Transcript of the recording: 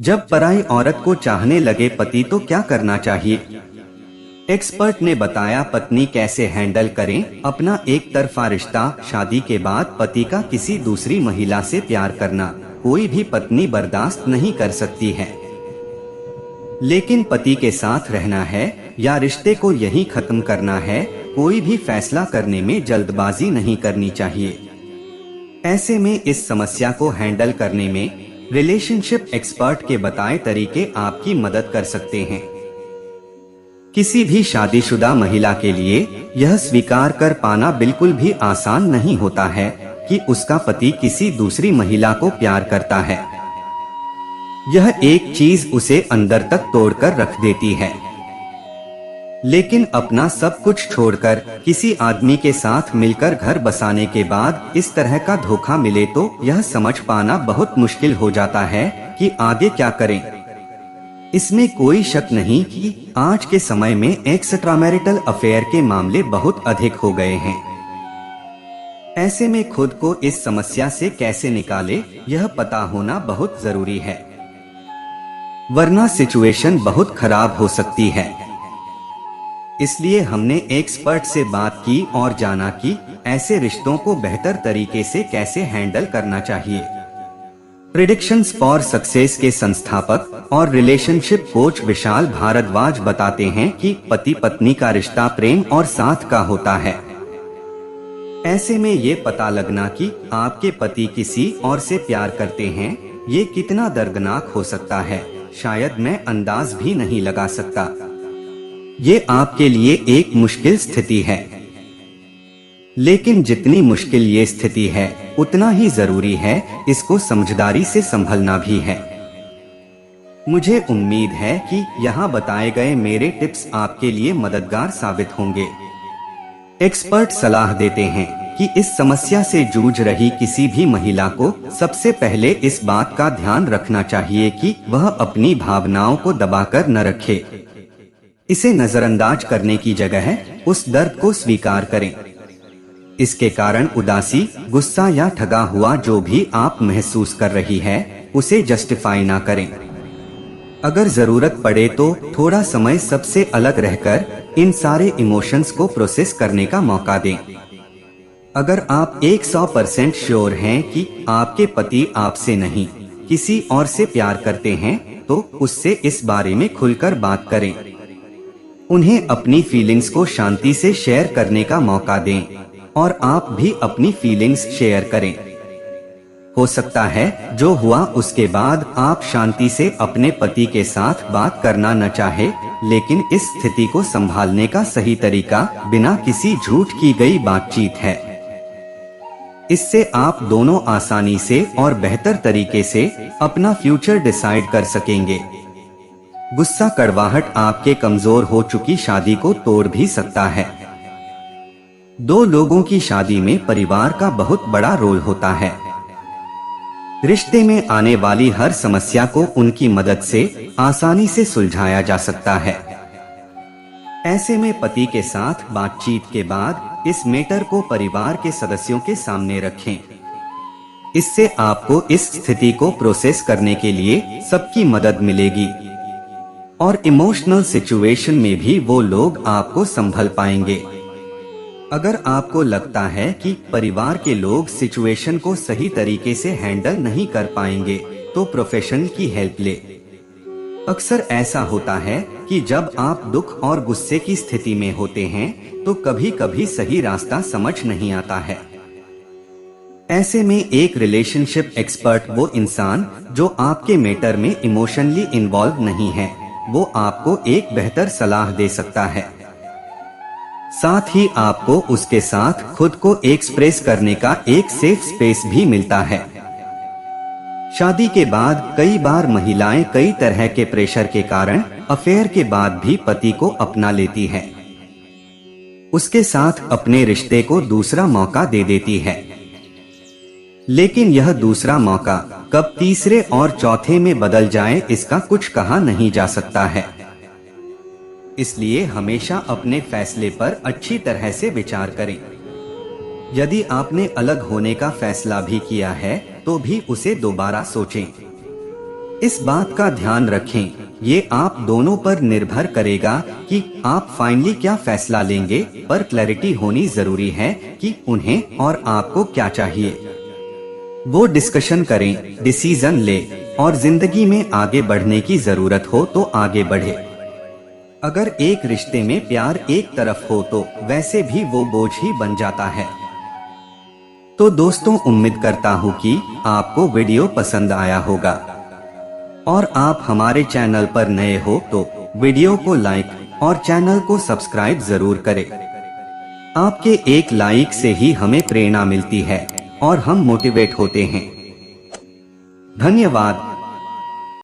जब पराई औरत को चाहने लगे पति तो क्या करना चाहिए? एक्सपर्ट ने बताया, पत्नी कैसे हैंडल करें? अपना एक तरफा रिश्ता, शादी के बाद पति का किसी दूसरी महिला से प्यार करना, कोई भी पत्नी बर्दाश्त नहीं कर सकती है। लेकिन पति के साथ रहना है, या रिश्ते को यही खत्म करना है, कोई भी फैसला करने में जल्दबाजी नहीं करनी चाहिए। ऐसे में इस समस्या को हैंडल करने में रिलेशनशिप एक्सपर्ट के बताए तरीके आपकी मदद कर सकते हैं। किसी भी शादीशुदा महिला के लिए यह स्वीकार कर पाना बिल्कुल भी आसान नहीं होता है कि उसका पति किसी दूसरी महिला को प्यार करता है। यह एक चीज़ उसे अंदर तक तोड़कर रख देती है। लेकिन अपना सब कुछ छोड़कर किसी आदमी के साथ मिलकर घर बसाने के बाद इस तरह का धोखा मिले तो यह समझ पाना बहुत मुश्किल हो जाता है कि आगे क्या करें। इसमें कोई शक नहीं कि आज के समय में एक्स्ट्रा मैरिटल अफेयर के मामले बहुत अधिक हो गए हैं। ऐसे में खुद को इस समस्या से कैसे निकाले, यह पता होना बहुत ज़रूरी है। वरना सिचुएशन बहुत खराब हो सकती है। इसलिए हमने एक्सपर्ट से बात की और जाना कि ऐसे रिश्तों को बेहतर तरीके से कैसे हैंडल करना चाहिए। प्रिडिक्शंस फॉर सक्सेस के संस्थापक और रिलेशनशिप कोच विशाल भारद्वाज बताते हैं कि पति पत्नी का रिश्ता प्रेम और साथ का होता है। ऐसे में ये पता लगना कि आपके पति किसी और से प्यार करते हैं, ये कितना दर्दनाक हो सकता है, शायद मैं अंदाज भी नहीं लगा सकता। ये आपके लिए एक मुश्किल स्थिति है। लेकिन जितनी मुश्किल ये स्थिति है, उतना ही ज़रूरी है इसको समझदारी से संभलना भी है। मुझे उम्मीद है कि यहाँ बताए गए मेरे टिप्स आपके लिए मददगार साबित होंगे। एक्सपर्ट सलाह देते हैं कि इस समस्या से जूझ रही किसी भी महिला को सबसे पहले इस बात का ध्यान रखना चाहिए कि वह अपनी भावनाओं को दबाकर न रखे। इसे नजरअंदाज करने की जगह है, उस दर्द को स्वीकार करें। इसके कारण उदासी, गुस्सा या ठगा हुआ जो भी आप महसूस कर रही है, उसे जस्टिफाई ना करें। अगर ज़रूरत पड़े तो थोड़ा समय सबसे अलग रहकर इन सारे इमोशंस को प्रोसेस करने का मौका दें। अगर आप 100 परसेंट श्योर हैं कि आपके पति आपसे नहीं, किसी और से प्यार करते हैं तो उससे इस बारे में खुलकर बात करें। उन्हें अपनी फीलिंग्स को शांति से शेयर करने का मौका दें और आप भी अपनी फीलिंग्स शेयर करें। हो सकता है जो हुआ उसके बाद आप शांति से अपने पति के साथ बात करना न चाहे, लेकिन इस स्थिति को संभालने का सही तरीका बिना किसी झूठ की गई बातचीत है। इससे आप दोनों आसानी से और बेहतर तरीके से अपना फ्यूचर डिसाइड कर सकेंगे। गुस्सा कड़वाहट आपके कमज़ोर हो चुकी शादी को तोड़ भी सकता है। दो लोगों की शादी में परिवार का बहुत बड़ा रोल होता है। रिश्ते में आने वाली हर समस्या को उनकी मदद से, आसानी से सुलझाया जा सकता है। ऐसे में पति के साथ बातचीत के बाद इस मेटर को परिवार के सदस्यों के सामने रखें। इससे आपको इस स्थिति को प्रोसेस करने के लिए सबकी मदद मिलेगी। और इमोशनल सिचुएशन में भी वो लोग आपको संभल पाएँगे। अगर आपको लगता है कि परिवार के लोग सिचुएशन को सही तरीके से हैंडल नहीं कर पाएँगे तो प्रोफेशनल की हेल्प ले। अक्सर ऐसा होता है कि जब आप दुख और गुस्से की स्थिति में होते हैं तो कभी कभी सही रास्ता समझ नहीं आता है। ऐसे में एक रिलेशनशिप एक्सपर्ट वो इंसान जो आपके मैटर में इमोशनली इन्वॉल्व नहीं है। वो आपको एक बेहतर सलाह दे सकता है। साथ ही आपको उसके साथ खुद को एक्सप्रेस करने का एक सेफ़ स्पेस भी मिलता है। शादी के बाद कई बार महिलाएँ कई तरह के प्रेशर के कारण अफेयर के बाद भी पति को अपना लेती है। उसके साथ अपने रिश्ते को दूसरा मौका दे देती है। लेकिन यह दूसरा मौका कब तीसरे और चौथे में बदल जाए, इसका कुछ कहा नहीं जा सकता है। इसलिए हमेशा अपने फैसले पर अच्छी तरह से विचार करें। यदि आपने अलग होने का फैसला भी किया है तो भी उसे दोबारा सोचें। इस बात का ध्यान रखें, ये आप दोनों पर निर्भर करेगा कि आप फाइनली क्या फैसला लेंगे, पर क्लैरिटी होनी ज़रूरी है कि उन्हें और आपको क्या चाहिए। वो डिस्कशन करें डिसीज़न ले और ज़िंदगी में आगे बढ़ने की ज़रूरत हो तो आगे बढ़े। अगर एक रिश्ते में प्यार एक तरफ़ हो तो वैसे भी वो बोझ ही बन जाता है। तो दोस्तों, उम्मीद करता हूँ कि आपको वीडियो पसंद आया होगा। और आप हमारे चैनल पर नए हो तो वीडियो को लाइक और चैनल को सब्सक्राइब ज़रूर करें। आपके एक लाइक से ही हमें प्रेरणा मिलती है। और हम मोटिवेट होते हैं। धन्यवाद।